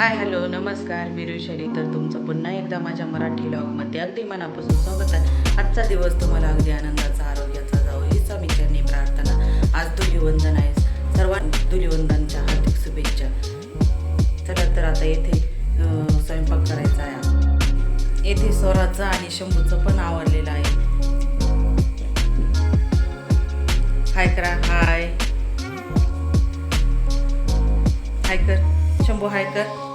Hi hello नमस्कार मी ऋषाली तर तुमचं पुन्हा एकदा माझ्या मराठी ब्लॉगमध्ये अगदी मनापासून स्वागत आहे. आजचा दिवस तुम्हाला अगदी आनंदाचा आरोग्याचा जावो हीच आम्ही त्यांनी प्रार्थना. आज धुलीवंदन आहे. सर्वांना धुलीवंदनच्या हार्दिक शुभेच्छा. चला तर आता येथे स्वयंपाक करायचा आहे. येथे स्वराचं आणि शंभूचं पण आवडलेलं आहे. हाय करा हाय. हाय कर. शंभू हाय कर.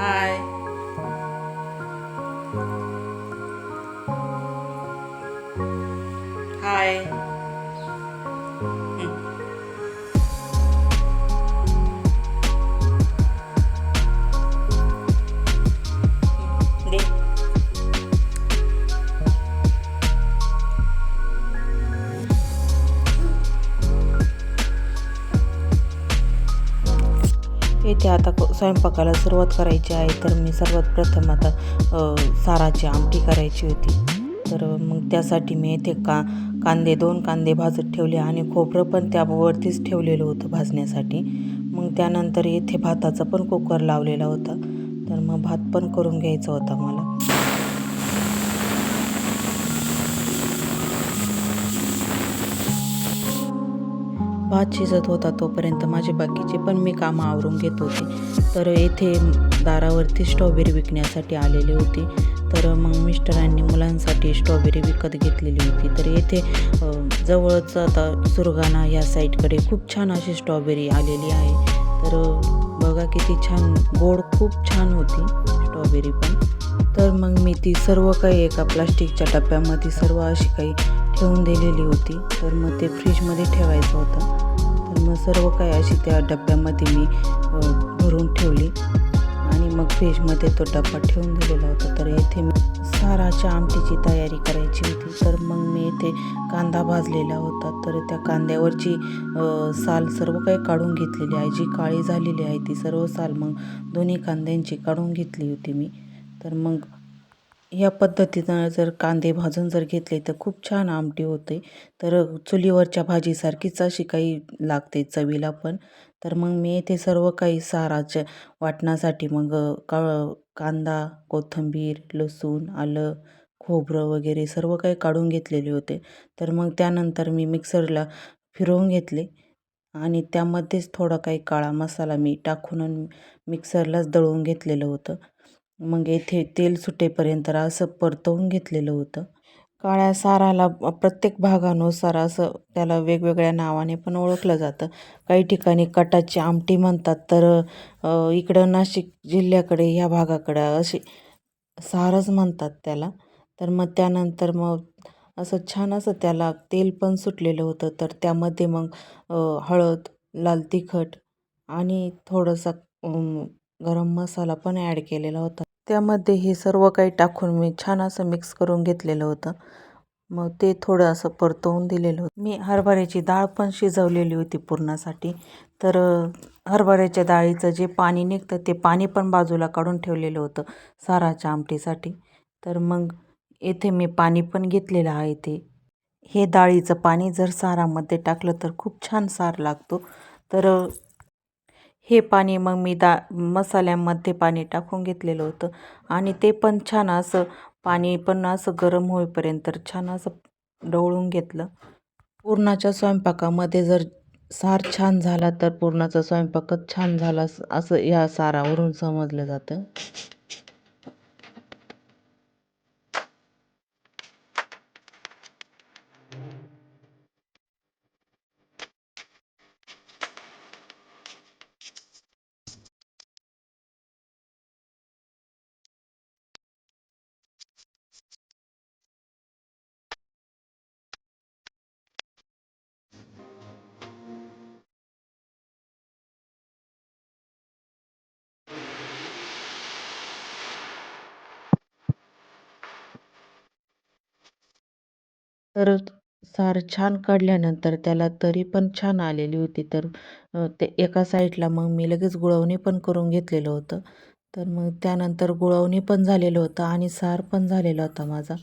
हाय हाय येथे आता स्वयंपाकाला सुरुवात करायची आहे तर मी सर्वात प्रथम आता साराची आमटी करायची होती. तर मग त्यासाठी मी येथे का कांदे दोन कांदे भाजत ठेवले आणि खोबरं पण त्यावरतीच ठेवलेलं होतं भाजण्यासाठी. मग त्यानंतर येथे भाताचा पण कुकर लावलेला होता. तर मग भात पण करून घ्यायचा होता मला. भात शिजत होता तोपर्यंत माझे बाकीचे पण मी कामं आवरून घेत होते. तर येथे दारावरती स्ट्रॉबेरी विकण्यासाठी आलेले होते. तर मग मिस्टरांनी मुलांसाठी स्ट्रॉबेरी विकत घेतलेली होती. तर येथे जवळच आता सुरगाणा या साईडकडे खूप छान अशी स्ट्रॉबेरी आलेली आहे. तर बघा किती छान गोड खूप छान होती स्ट्रॉबेरी पण. तर मग मी ती सर्व काही एका प्लास्टिकच्या डब्यामध्ये सर्व अशी काही ठेवून दिलेली होती. तर मग ते फ्रीजमध्ये ठेवायचं होतं. तर मग सर्व काही अशी त्या डब्यामध्ये मी भरून ठेवली. आणि मग फ्रीजमध्ये तो डब्बा ठेवून दिलेला होता. तर येथे मी साराच्या आमटीची तयारी करायची होती. तर मग मी येथे कांदा भाजलेला होता. तर त्या कांद्यावरची साल सर्व काही काढून घेतलेली आहे. जी काळी झालेली आहे ती सर्व साल मग दोन्ही कांद्यांची काढून घेतली होती मी. तर मग या पद्धतीनं जर कांदे भाजून जर घेतले तर खूप छान आमटी होते. तर चुलीवरच्या भाजीसारखीच अशी काही लागते चवीला पण. तर मग मी येथे सर्व काही साराच्या वाटण्यासाठी मग का कांदा कोथिंबीर लसूण आलं खोबरं वगैरे सर्व काही काढून घेतलेले होते. तर मग त्यानंतर मी मिक्सरला फिरवून घेतले. आणि त्यामध्येच थोडा काही काळा मसाला मी टाकून आणि मिक्सरलाच दळून घेतलेलं होतं. मग येथे तेल सुटेपर्यंत असं परतवून घेतलेलं होतं. काळ्या साराला प्रत्येक भागानुसार असं त्याला वेगवेगळ्या नावाने पण ओळखलं जातं. काही ठिकाणी कटाची आमटी म्हणतात तर इकडं नाशिक जिल्ह्याकडे ह्या भागाकडं अशी सारच म्हणतात त्याला. तर मग त्यानंतर मग असं छान असं त्याला तेल पण सुटलेलं होतं. तर त्यामध्ये मग हळद लाल तिखट आणि थोडंसं गरम मसाला पण ॲड केलेला होता. त्यामध्ये हे सर्व काही टाकून मी छान असं मिक्स करून घेतलेलं होतं. मग ते थोडं असं परतवून दिलेलं होतं. मी हरभऱ्याची डाळ पण शिजवलेली होती पुरणासाठी. तर हरभऱ्याच्या डाळीचं जे पाणी निघतं ते पाणी पण बाजूला काढून ठेवलेलं होतं साराच्या आमटीसाठी. तर मग येथे मी पाणी पण घेतलेलं आहे ते. हे डाळीचं पाणी जर सारामध्ये टाकलं तर खूप छान सार लागतो. तर हे पाणी मग मी दा मसाल्यामध्ये पाणी टाकून घेतलेलं होतं. आणि ते पण छान असं पाणी पण असं गरम होईपर्यंत छान असं ढवळून घेतलं. पुरणाच्या स्वयंपाकामध्ये जर सार छान झाला तर पुरणाचा स्वयंपाकच छान झाला असं या सारावरून समजलं जातं. तर सार छान काढल्यानंतर त्याला तरी पण छान आलेली होती. तर ते एका साईडला मग मी लगेच गुळवणी पण करून घेतलेलं होतं. तर मग त्यानंतर गुळवणी पण झालेलं होतं आणि सार पण झालेला होता माझा.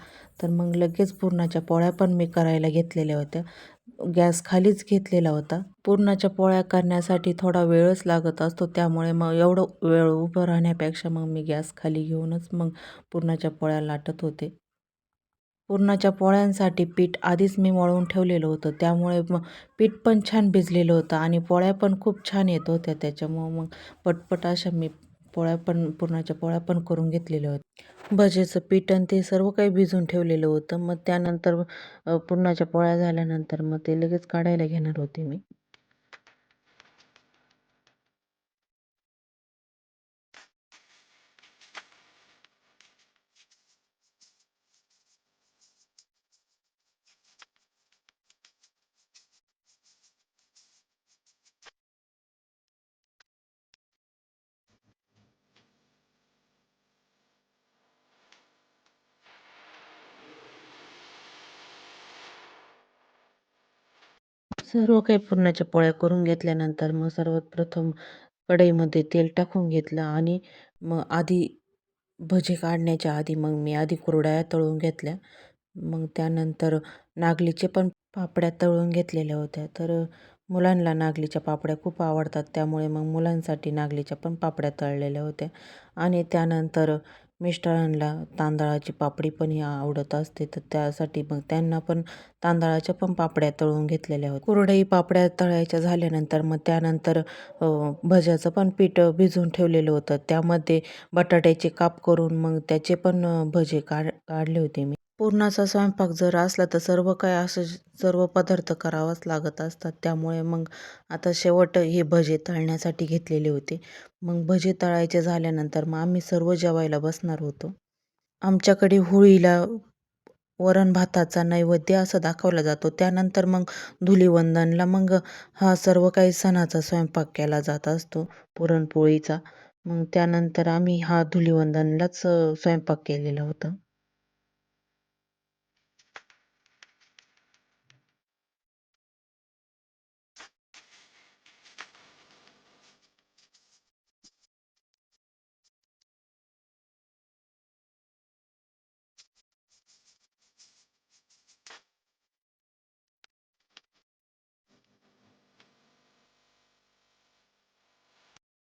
तर मग लगेच पुरणाच्या पोळ्या पण मी करायला घेतलेल्या होत्या. गॅस खालीच घेतलेला होता. पुरणाच्या पोळ्या करण्यासाठी थोडा वेळच लागत असतो. त्यामुळे मग एवढं वेळ उभं राहण्यापेक्षा मग मी गॅस खाली घेऊनच मग पुरणाच्या पोळ्या लाटत होते. पुरणाच्या पोळ्यांसाठी पीठ आधीच मी मळून ठेवलेलं होतं. त्यामुळे मग पीठ पण छान भिजलेलं होतं आणि पोळ्या पण खूप छान येत होत्या. त्याच्यामुळं मग पटपट अशा मी पोळ्या पण पुरणाच्या पोळ्या पण करून घेतलेल्या होत्या. भजेचं पीठ आणि ते सर्व काही भिजून ठेवलेलं होतं. मग त्यानंतर पुरणाच्या पोळ्या झाल्यानंतर मग ते लगेच काढायला घेणार होते मी. सर्व काही पुरणाच्या पोळ्या करून घेतल्यानंतर मग सर्वात प्रथम कढईमध्ये तेल टाकून घेतलं आणि मग आधी भजे काढण्याच्या आधी मग मी आधी कुरड्या तळून घेतल्या. मग त्यानंतर नागलीचे पण पापड्या तळून घेतलेल्या होत्या. तर मुलांना नागलीच्या पापड्या खूप आवडतात. त्यामुळे मग मुलांसाठी नागलीच्या पण पापड्या तळलेल्या होत्या. आणि त्यानंतर मिस्टरांना तांदळाची पापडी पण ही आवडत असते तर त्यासाठी मग त्यांना पण तांदळाच्या पण पापड्या तळून घेतलेल्या होत्या. कुरडई पापड्या तळायच्या झाल्यानंतर मग त्यानंतर भज्याचं पण पीठ भिजवून ठेवलेलं होतं. त्यामध्ये बटाट्याचे काप करून मग त्याचे पण भजे काढ काढले होते मी. पुरणाचा स्वयंपाक जर असला तर सर्व काय असं सर्व पदार्थ करावाच लागत असतात. त्यामुळे मग आता शेवट हे भजे तळण्यासाठी घेतलेले होते. मग भजे तळायचे झाल्यानंतर मग आम्ही सर्व जेवायला बसणार होतो. आमच्याकडे होळीला वरण भाताचा नैवेद्य असं दाखवला जातो. त्यानंतर मग धुलीवंदनला मग हा सर्व काही सणाचा स्वयंपाक केला जात असतो. पुरणपोळीचा. मग त्यानंतर आम्ही हा धुलीवंदनलाच स्वयंपाक केलेला होता.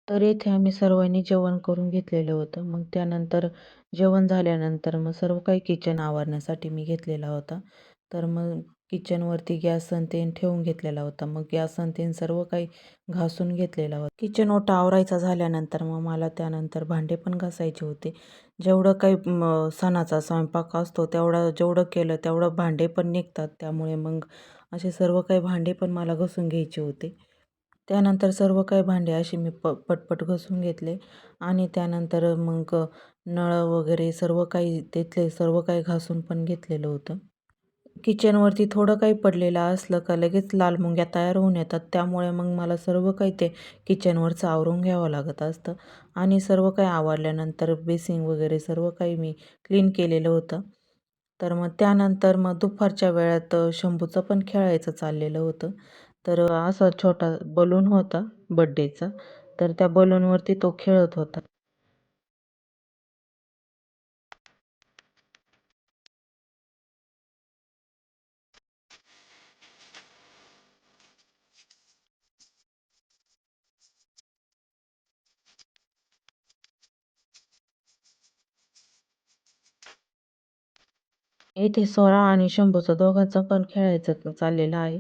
तर येथे आम्ही सर्वांनी जेवण करून घेतलेलं होतं. मग त्यानंतर जेवण झाल्यानंतर मग सर्व काही किचन आवरण्यासाठी मी घेतलेला होता. तर मग किचनवरती गॅस आणि तेन ठेवून घेतलेला होता. मग गॅस आणि तेन सर्व काही घासून घेतलेला होता. किचन ओटा आवरायचा झाल्यानंतर मग मला त्यानंतर भांडे पण घासायचे होते. जेवढं काही सणाचा स्वयंपाक असतो तेवढं जेवढं केलं तेवढं भांडे पण निघतात. त्यामुळे मग असे सर्व काही भांडे पण मला घासून घ्यायचे होते. त्यानंतर सर्व काही भांडे अशी मी प पटपट घासून घेतले. आणि त्यानंतर मग नळ वगैरे सर्व काही तिथले सर्व काही घासून पण घेतलेलं होतं. किचनवरती थोडं काही पडलेलं असलं का लगेच लाल मुंग्या तयार होऊन येतात. त्यामुळे मग मला सर्व काही ते किचनवरचं आवरून घ्यावं लागत असतं. आणि सर्व काही आवरल्यानंतर बेसिंग वगैरे सर्व काही मी क्लीन केलेलं होतं. तर मग त्यानंतर मग दुपारच्या वेळात शंभूचं पण खेळायचं चाललेलं होतं. तर असा छोटा बलून होता बड्डेचा तर त्या बलूनवरती तो खेळत होता. येथे सोळा आणि शंभूचा दोघांचा पण खेळायचं चाललेलं आहे.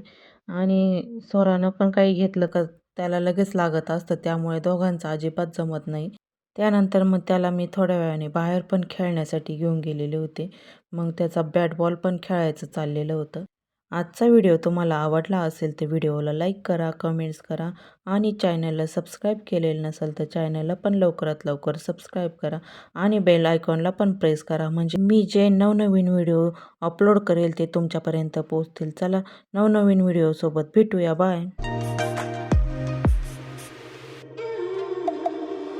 आणि सोरानं पण काही घेतलं का त्याला लगेच लागत असतं. त्यामुळे दोघांचं अजिबात जमत नाही. त्यानंतर मग त्याला मी थोड्या वेळाने बाहेर पण खेळण्यासाठी घेऊन गेलेले होते. मग त्याचा बॅट बॉल पण खेळायचं चाललेलं होतं. आजचा व्हिडिओ तुम्हाला आवडला असेल तर व्हिडिओला लाईक करा कमेंट्स करा आणि चॅनलला सबस्क्राईब केलेलं नसेल तर चॅनलला पण लवकरात लवकर सबस्क्राईब करा आणि बेल आयकॉनला पण प्रेस करा. म्हणजे मी जे नवनवीन व्हिडिओ अपलोड करेल ते तुमच्यापर्यंत पोहोचतील. चला नवनवीन व्हिडिओसोबत भेटूया. बाय.